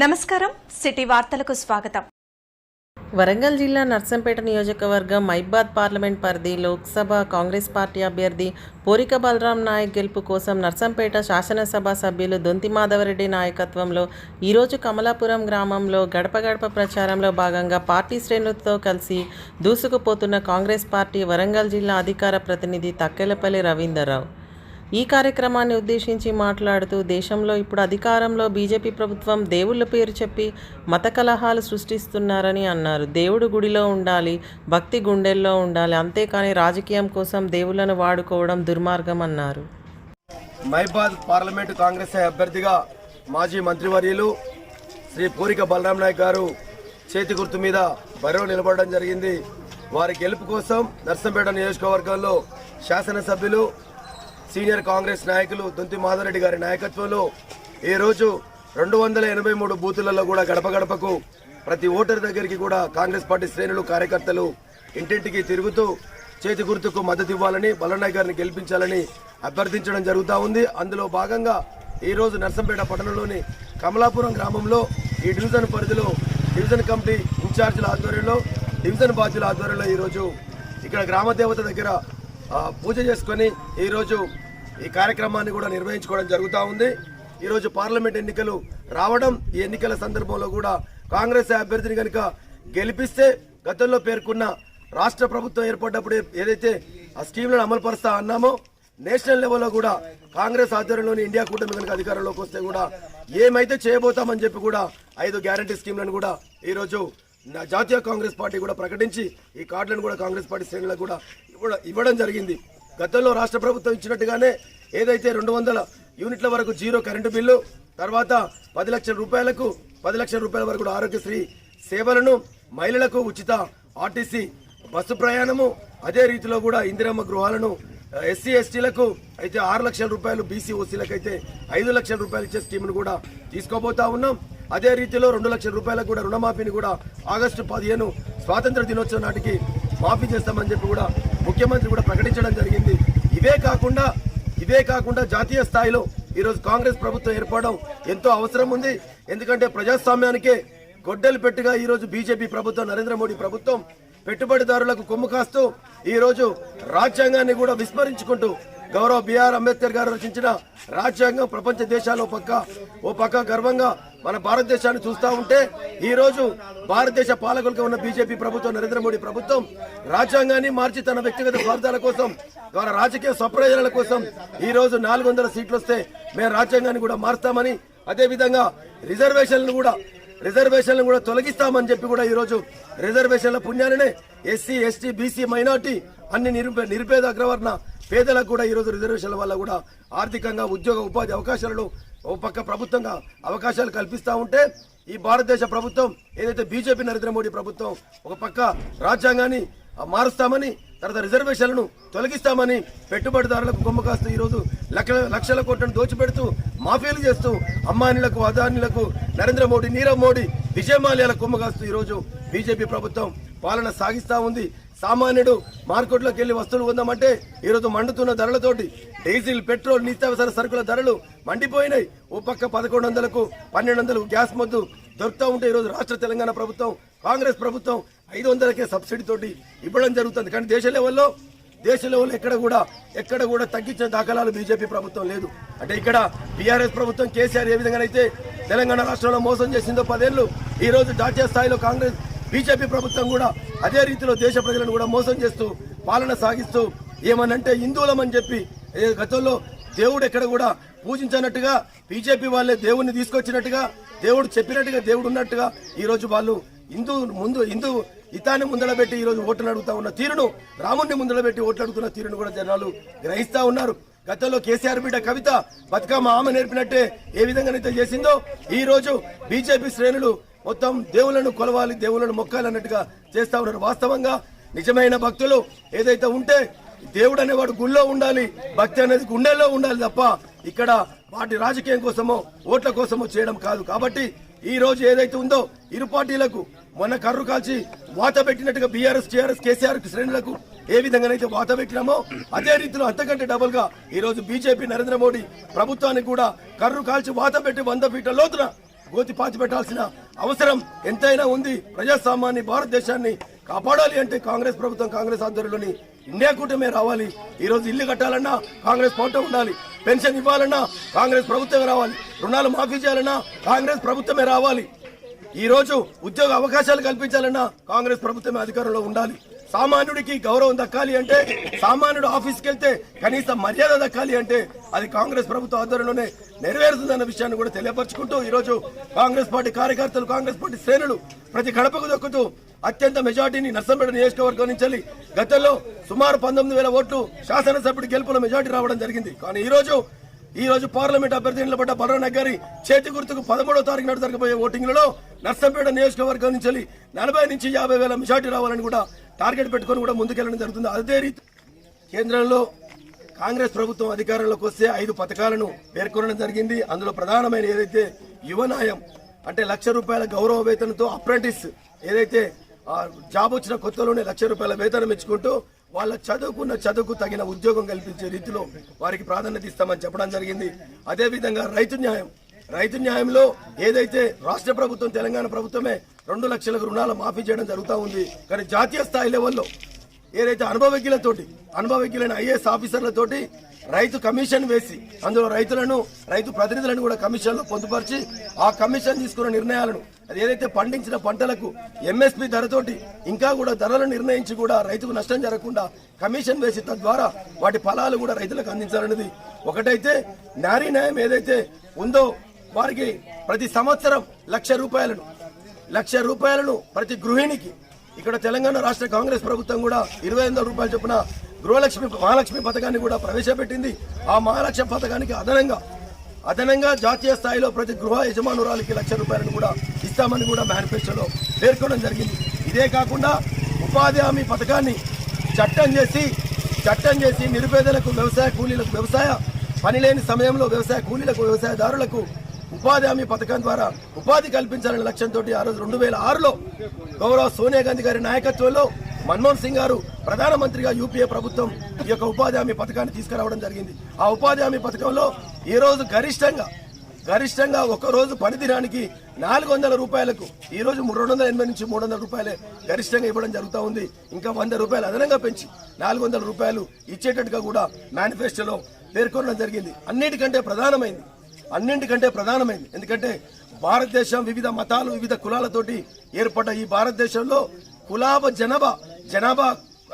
నమస్కారం సిటీ వార్తలకు స్వాగతం. వరంగల్ జిల్లా నర్సంపేట నియోజకవర్గం మైబాద్ పార్లమెంట్ పరిధి లోక్సభ కాంగ్రెస్ పార్టీ అభ్యర్థి పోరిక బలరాం నాయక్ గెలుపు కోసం నర్సంపేట శాసనసభ సభ్యులు దొంతి మాధవరెడ్డి నాయకత్వంలో ఈరోజు కమలాపురం గ్రామంలో గడప గడప ప్రచారంలో భాగంగా పార్టీ శ్రేణులతో కలిసి దూసుకుపోతున్న కాంగ్రెస్ పార్టీ వరంగల్ జిల్లా అధికార ప్రతినిధి తక్కెలపల్లి రవీందర్రావు. ఈ కార్యక్రమాన్ని ఉద్దేశించి మాట్లాడుతూ దేశంలో ఇప్పుడు అధికారంలో బీజేపీ ప్రభుత్వం దేవుళ్ళ పేరు చెప్పి మత కలహాలు సృష్టిస్తున్నారని అన్నారు. దేవుడు గుడిలో ఉండాలి భక్తి గుండెల్లో ఉండాలి అంతేకాని రాజకీయం కోసం దేవుళ్ళను వాడుకోవడం దుర్మార్గం అన్నారు. మైబాద్ పార్లమెంటు కాంగ్రెస్ అభ్యర్థిగా మాజీ మంత్రివర్యులు శ్రీ పూరిక బలరాం నాయక్ గారు చేతి గుర్తు మీద బరువు నిలబడడం జరిగింది. వారి గెలుపు కోసం నర్సంపేట నియోజకవర్గంలో శాసనసభ్యులు సీనియర్ కాంగ్రెస్ నాయకులు దొంతి మాధవరెడ్డి గారి నాయకత్వంలో ఈ రోజు రెండు వందల ఎనభై మూడు బూతులలో కూడా గడప గడపకు ప్రతి ఓటరు దగ్గరికి కూడా కాంగ్రెస్ పార్టీ శ్రేణులు కార్యకర్తలు ఇంటింటికి తిరుగుతూ చేతి గుర్తుకు మద్దతు ఇవ్వాలని బలనాయ్ గారిని గెలిపించాలని అభ్యర్థించడం జరుగుతూ ఉంది. అందులో భాగంగా ఈరోజు నర్సంపేట పట్టణంలోని కమలాపురం గ్రామంలో ఈ డివిజన్ పరిధిలో డివిజన్ కమిటీ ఇన్ఛార్జీల ఆధ్వర్యంలో డివిజన్ బాధ్యుల ఆధ్వర్యంలో ఈరోజు ఇక్కడ గ్రామ దేవత దగ్గర పూజ చేసుకొని ఈరోజు ఈ కార్యక్రమాన్ని కూడా నిర్వహించుకోవడం జరుగుతూ ఉంది. ఈరోజు పార్లమెంట్ ఎన్నికలు రావడం ఈ ఎన్నికల సందర్భంలో కూడా కాంగ్రెస్ అభ్యర్థిని కనుక గెలిపిస్తే గతంలో పేర్కొన్న రాష్ట్ర ప్రభుత్వం ఏర్పడ్డప్పుడు ఏదైతే ఆ స్కీమ్లను అమలు పరుస్తా అన్నామో నేషనల్ లెవెల్లో కూడా కాంగ్రెస్ ఆధ్వర్యంలోని ఇండియా కూటమి కనుక అధికారంలోకి వస్తే కూడా ఏమైతే చేయబోతామని చెప్పి కూడా ఐదు గ్యారంటీ స్కీమ్లను కూడా ఈరోజు నా జాతీయ కాంగ్రెస్ పార్టీ కూడా ప్రకటించి ఈ కార్డులను కూడా కాంగ్రెస్ పార్టీ శ్రేణులకు కూడా ఇవ్వడం ఇవ్వడం జరిగింది. గతంలో రాష్ట్ర ప్రభుత్వం ఇచ్చినట్టుగానే ఏదైతే రెండు వందల యూనిట్ల వరకు జీరో కరెంటు బిల్లు తర్వాత పది లక్షల రూపాయలకు పది లక్షల రూపాయల వరకు కూడా ఆరోగ్యశ్రీ సేవలను మహిళలకు ఉచిత ఆర్టీసీ బస్సు ప్రయాణము అదే రీతిలో కూడా ఇందిరమ్మ గృహాలను ఎస్సీ ఎస్టీలకు అయితే ఆరు లక్షల రూపాయలు బీసీ ఓసీలకు అయితే ఐదు లక్షల రూపాయలు ఇచ్చే స్కీమ్ను కూడా తీసుకోబోతా ఉన్నాం. అదే రీతిలో రెండు లక్షల రూపాయలకు కూడా రుణమాఫీని కూడా ఆగస్టు పదిహేను స్వాతంత్ర దినోత్సవం నాటికి మాఫీ చేస్తామని చెప్పి కూడా ముఖ్యమంత్రి కూడా ప్రకటించడం జరిగింది. ఇవే కాకుండా ఇవే కాకుండా జాతీయ స్థాయిలో ఈరోజు కాంగ్రెస్ ప్రభుత్వం ఏర్పడడం ఎంతో అవసరం ఉంది. ఎందుకంటే ప్రజాస్వామ్యానికే గొడ్డలు పెట్టుగా ఈరోజు బీజేపీ ప్రభుత్వం నరేంద్ర మోడీ ప్రభుత్వం పెట్టుబడిదారులకు కొమ్ము కాస్తూ ఈరోజు రాజ్యాంగాన్ని కూడా విస్మరించుకుంటూ గౌరవ బిఆర్ అంబేద్కర్ గారు రచించిన రాజ్యాంగం ప్రపంచ దేశాలు పక్క ఓ పక్క గర్వంగా మన భారతదేశాన్ని చూస్తా ఉంటే ఈరోజు భారతదేశ పాలకులుగా ఉన్న బీజేపీ ప్రభుత్వం నరేంద్ర మోడీ ప్రభుత్వం రాజ్యాంగాన్ని మార్చి తన వ్యక్తిగత స్వార్థాల కోసం వాళ్ళ రాజకీయ స్వప్రయోజనాల కోసం ఈరోజు నాలుగు వందల సీట్లు వస్తే మేము రాజ్యాంగాన్ని కూడా మారుస్తామని అదేవిధంగా రిజర్వేషన్లు కూడా రిజర్వేషన్లు కూడా తొలగిస్తామని చెప్పి కూడా ఈరోజు రిజర్వేషన్ల పుణ్యాలనే ఎస్సీ ఎస్టీ బీసీ మైనార్టీ అన్ని నిరుపే నిరుపేద అగ్రవర్ణ పేదలకు కూడా ఈరోజు రిజర్వేషన్ల వల్ల కూడా ఆర్థికంగా ఉద్యోగ ఉపాధి అవకాశాలను ఓ పక్క ప్రభుత్వంగా అవకాశాలు కల్పిస్తా ఉంటే ఈ భారతదేశ ప్రభుత్వం ఏదైతే బీజేపీ నరేంద్ర మోడీ ప్రభుత్వం ఒక పక్క రాజ్యాంగాన్ని మారుస్తామని తర్వాత రిజర్వేషన్లను తొలగిస్తామని పెట్టుబడిదారులకు కొమ్ము ఈరోజు లక్షల లక్షల కోట్లను దోచిపెడుతూ మాఫీలు చేస్తూ అమ్మానిలకు అదానిలకు నరేంద్ర మోడీ నీరవ్ మోడీ విజయమాల్యాల కుంభకాస్తూ ఈరోజు బీజేపీ ప్రభుత్వం పాలన సాగిస్తా ఉంది. సామాన్యుడు మార్కెట్లోకి వెళ్ళి వస్తువులు కొందామంటే ఈరోజు మండుతున్న ధరలతోటి డీజిల్ పెట్రోల్ నిత్యావసర సరుకుల ధరలు మండిపోయినాయి. ఓ పక్క పదకొండు వందలకు పన్నెండు వందలు గ్యాస్ మొద్దు దొరుకుతూ ఉంటే ఈరోజు రాష్ట్ర తెలంగాణ ప్రభుత్వం కాంగ్రెస్ ప్రభుత్వం ఐదు వందలకే సబ్సిడీ తోటి ఇవ్వడం జరుగుతుంది. కానీ దేశ లెవెల్లో దేశ లెవెల్లో ఎక్కడ కూడా ఎక్కడ కూడా తగ్గించిన దాఖలాలు బీజేపీ ప్రభుత్వం లేదు. అంటే ఇక్కడ బీఆర్ఎస్ ప్రభుత్వం కేసీఆర్ ఏ విధంగానైతే తెలంగాణ రాష్ట్రంలో మోసం చేసిందో పదేళ్ళు ఈ రోజు జాతీయ స్థాయిలో కాంగ్రెస్ బీజేపీ ప్రభుత్వం కూడా అదే రీతిలో దేశ ప్రజలను కూడా మోసం చేస్తూ పాలన సాగిస్తూ ఏమనంటే హిందువులమని చెప్పి గతంలో దేవుడు ఎక్కడ కూడా పూజించినట్టుగా బీజేపీ వాళ్ళే దేవుణ్ణి తీసుకొచ్చినట్టుగా దేవుడు చెప్పినట్టుగా దేవుడు ఉన్నట్టుగా ఈరోజు వాళ్ళు హిందూ ముందు హిందూ ఇతాన్ని ముందడబెట్టి ఈరోజు ఓట్లు అడుగుతా ఉన్న తీరును రాముణ్ణి ముందడబెట్టి ఓట్లు అడుగుతున్న తీరును కూడా జనాలు గ్రహిస్తూ ఉన్నారు. గతంలో కేసీఆర్ బిడ్డ కవిత బతుకమ్మ ఆమె నేర్పినట్టే ఏ విధంగానైతే చేసిందో ఈ రోజు బీజేపీ శ్రేణులు మొత్తం దేవులను కొలవాలి దేవులను మొక్కాలి అన్నట్టుగా చేస్తా ఉన్నారు. వాస్తవంగా నిజమైన భక్తులు ఏదైతే ఉంటే దేవుడు అనేవాడు గుళ్ళో ఉండాలి భక్తి అనేది గుండెల్లో ఉండాలి తప్ప ఇక్కడ వాటి రాజకీయం కోసమో ఓట్ల కోసమో చేయడం కాదు. కాబట్టి ఈ రోజు ఏదైతే ఉందో ఇరు పార్టీలకు మొన్న కర్రు కాల్చి వాత పెట్టినట్టుగా బీఆర్ఎస్ టీఆర్ఎస్ కేసీఆర్ శ్రేణులకు ఏ విధంగానైతే వాత పెట్టినామో అదే రీతిలో అంతకంటే డబుల్గా ఈ రోజు బీజేపీ నరేంద్ర మోడీ ప్రభుత్వానికి కూడా కర్రు కాల్చి వాత పెట్టి వంద ఫీట్ల లోతున గోతి పాతి పెట్టాల్సిన అవసరం ఎంతైనా ఉంది. ప్రజాస్వామ్యాన్ని భారతదేశాన్ని కాపాడాలి అంటే కాంగ్రెస్ ప్రభుత్వం కాంగ్రెస్ ఆధ్వర్యంలోని ఇండియా కూటమే రావాలి. ఈ రోజు ఇల్లు కట్టాలన్నా కాంగ్రెస్ ప్రభుత్వం ఉండాలి. పెన్షన్ ఇవ్వాలన్నా కాంగ్రెస్ ప్రభుత్వమే రావాలి. రుణాలు మాఫీ చేయాలన్నా కాంగ్రెస్ ప్రభుత్వమే రావాలి. ఈ రోజు ఉద్యోగ అవకాశాలు కల్పించాలన్నా కాంగ్రెస్ ప్రభుత్వమే అధికారంలో ఉండాలి. సామాన్యుడికి గౌరవం దక్కాలి అంటే సామాన్యుడు ఆఫీస్కి వెళ్తే కనీసం మర్యాద దక్కాలి అంటే అది కాంగ్రెస్ ప్రభుత్వ ఆధ్వర్యంలోనే నెరవేరుతుందన్న విషయాన్ని కూడా తెలియపరచుకుంటూ ఈరోజు కాంగ్రెస్ పార్టీ కార్యకర్తలు కాంగ్రెస్ పార్టీ శ్రేణులు ప్రతి గడపకు దొక్కుతూ అత్యంత మెజార్టీని నర్సంపేట నియోజకవర్గం నుంచి గతంలో సుమారు పంతొమ్మిది వేల ఓట్లు శాసనసభ్యుడి గెలుపులో మెజార్టీ రావడం జరిగింది. కానీ ఈరోజు ఈ రోజు పార్లమెంట్ అభ్యర్థి నిలబడ్డ బలరాం గారి చేతి గుర్తుకు పదమూడవ తారీఖు నాడు జరగబోయే ఓటింగ్లలో నర్సంపేట నియోజకవర్గం నుంచి నలభై నుంచి యాభై వేల మెజార్టీ రావాలని కూడా టార్గెట్ పెట్టుకొని కూడా ముందుకెళ్ళడం జరుగుతుంది. అదే రీతి కేంద్రంలో కాంగ్రెస్ ప్రభుత్వం అధికారంలోకి వస్తే ఐదు పథకాలను పేర్కొనడం జరిగింది. అందులో ప్రధానమైన ఏదైతే యువనాయం అంటే లక్ష రూపాయల గౌరవ వేతనంతో అప్రెంటిస్ ఏదైతే జాబ్ వచ్చిన కొత్తలోనే లక్ష రూపాయల వేతనం ఇచ్చుకుంటూ వాళ్ళ చదువుకున్న చదువుకు తగిన ఉద్యోగం కల్పించే రీతిలో వారికి ప్రాధాన్యత ఇస్తామని చెప్పడం జరిగింది. అదేవిధంగా రైతు న్యాయం రైతు న్యాయంలో ఏదైతే రాష్ట్ర ప్రభుత్వం తెలంగాణ ప్రభుత్వమే రెండు లక్షలకు రుణాలు మాఫీ చేయడం జరుగుతూ ఉంది. కానీ జాతీయ స్థాయి లెవెల్లో ఏదైతే అనుభవజ్ఞులతోటి అనుభవజ్ఞులైన ఐఏఎస్ ఆఫీసర్లతోటి రైతు కమిషన్ వేసి అందులో రైతులను రైతు ప్రతినిధులను కూడా కమిషన్లో పొందుపరిచి ఆ కమిషన్ తీసుకున్న నిర్ణయాలను అది ఏదైతే పండించిన పంటలకు ఎంఎస్పి ధరతోటి ఇంకా కూడా ధరలు నిర్ణయించి కూడా రైతుకు నష్టం జరగకుండా కమిషన్ వేసి తద్వారా వాటి ఫలాలు కూడా రైతులకు అందించాలన్నది ఒకటైతే నారీ న్యాయం ఏదైతే ఉందో వారికి ప్రతి సంవత్సరం లక్ష రూపాయలను లక్ష రూపాయలను ప్రతి గృహిణికి. ఇక్కడ తెలంగాణ రాష్ట్ర కాంగ్రెస్ ప్రభుత్వం కూడా ఇరవై వందల రూపాయల చొప్పున గృహలక్ష్మి మహాలక్ష్మి పథకాన్ని కూడా ప్రవేశపెట్టింది. ఆ మహాలక్ష్మి పథకానికి అదనంగా అదనంగా జాతీయ స్థాయిలో ప్రతి గృహ యజమానురాలకి లక్ష రూపాయలను కూడా ఇస్తామని కూడా మేనిఫెస్టోలో పేర్కొనడం జరిగింది. ఇదే కాకుండా ఉపాధి హామీ పథకాన్ని చట్టం చేసి చట్టం చేసి నిరుపేదలకు వ్యవసాయ కూలీలకు వ్యవసాయ పనిలేని సమయంలో వ్యవసాయ కూలీలకు వ్యవసాయదారులకు ఉపాధి హామీ పథకం ద్వారా ఉపాధి కల్పించాలనే లక్ష్యంతో ఆ రోజు రెండు వేల ఆరులో గౌరవ సోనియా గాంధీ గారి నాయకత్వంలో మన్మోహన్ సింగ్ గారు ప్రధానమంత్రిగా యూపీఏ ప్రభుత్వం ఈ యొక్క ఉపాధి హామీ పథకాన్ని తీసుకురావడం జరిగింది. ఆ ఉపాధి హామీ పథకంలో ఈ రోజు గరిష్టంగా గరిష్టంగా ఒక రోజు పనిదినానికి నాలుగు వందల రూపాయలకు ఈ రోజు రెండు వందల ఎనభై నుంచి మూడు వందల రూపాయలే గరిష్టంగా ఇవ్వడం జరుగుతూ ఉంది. ఇంకా వంద రూపాయలు అదనంగా పెంచి నాలుగు వందల రూపాయలు ఇచ్చేటట్టుగా కూడా మేనిఫెస్టోలో పేర్కొనడం జరిగింది. అన్నిటికంటే ప్రధానమైంది అన్నింటికంటే ప్రధానమైంది ఎందుకంటే భారతదేశం వివిధ మతాలు వివిధ కులాలతోటి ఏర్పడ్డ ఈ భారతదేశంలో కులాబ జనాభా జనాభా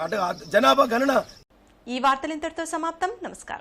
అంటే జనాభా గణన ఈ వార్తలు ఇంతటితో సమాప్తం. నమస్కారం.